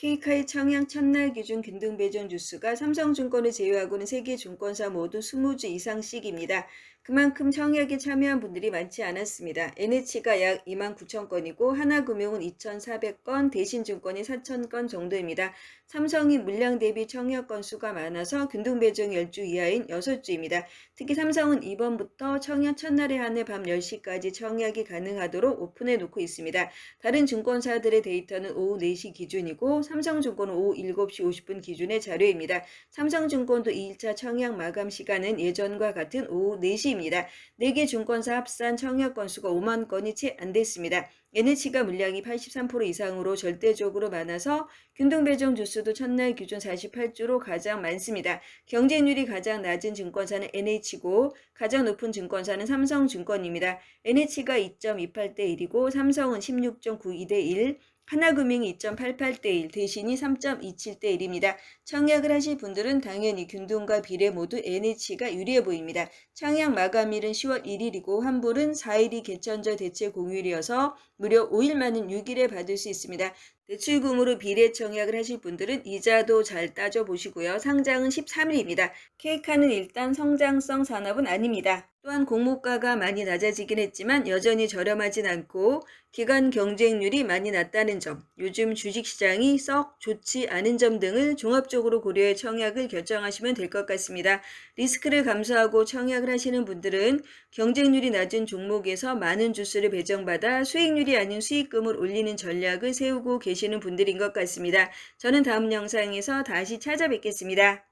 K카의 청약 첫날 기준 균등 배정 주수가 삼성증권을 제외하고는 세계 증권사 모두 20주 이상씩입니다. 그만큼 청약에 참여한 분들이 많지 않았습니다. NH가 약 2만 9천 건이고 하나금융은 2,400건, 대신증권이 4천 건 정도입니다. 삼성이 물량 대비 청약 건수가 많아서 균등 배정 10주 이하인 6주입니다. 특히 삼성은 이번부터 청약 첫날에 한해 밤 10시까지 청약이 가능하도록 오픈해 놓고 있습니다. 다른 증권사들의 데이터는 오후 4시 기준이고 삼성증권은 오후 7시 50분 기준의 자료입니다. 삼성증권도 2일차 청약 마감 시간은 예전과 같은 오후 4시입니다. 4개 증권사 합산 청약 건수가 5만 건이 채 안 됐습니다. NH가 물량이 83% 이상으로 절대적으로 많아서 균등 배정 주수도 첫날 기준 48주로 가장 많습니다. 경쟁률이 가장 낮은 증권사는 NH고 가장 높은 증권사는 삼성증권입니다. NH가 2.28대 1이고 삼성은 16.92대 1, 하나금융이 2.88대 1, 대신이 3.27대 1입니다. 청약을 하실 분들은 당연히 균등과 비례 모두 NH가 유리해 보입니다. 청약 마감일은 10월 1일이고 환불은 4일이 개천절 대체 공휴일이어서 무려 5일 만은 6일에 받을 수 있습니다. 대출금으로 비례 청약을 하실 분들은 이자도 잘 따져보시고요. 상장은 13일입니다. 케이카는 일단 성장성 산업은 아닙니다. 또한 공모가가 많이 낮아지긴 했지만 여전히 저렴하진 않고 기간 경쟁률이 많이 낮 점, 요즘 주식시장이 썩 좋지 않은 점 등을 종합적으로 고려해 청약을 결정하시면 될 것 같습니다. 리스크를 감수하고 청약을 하시는 분들은 경쟁률이 낮은 종목에서 많은 주수를 배정받아 수익률이 아닌 수익금을 올리는 전략을 세우고 계시는 분들인 것 같습니다. 저는 다음 영상에서 다시 찾아뵙겠습니다.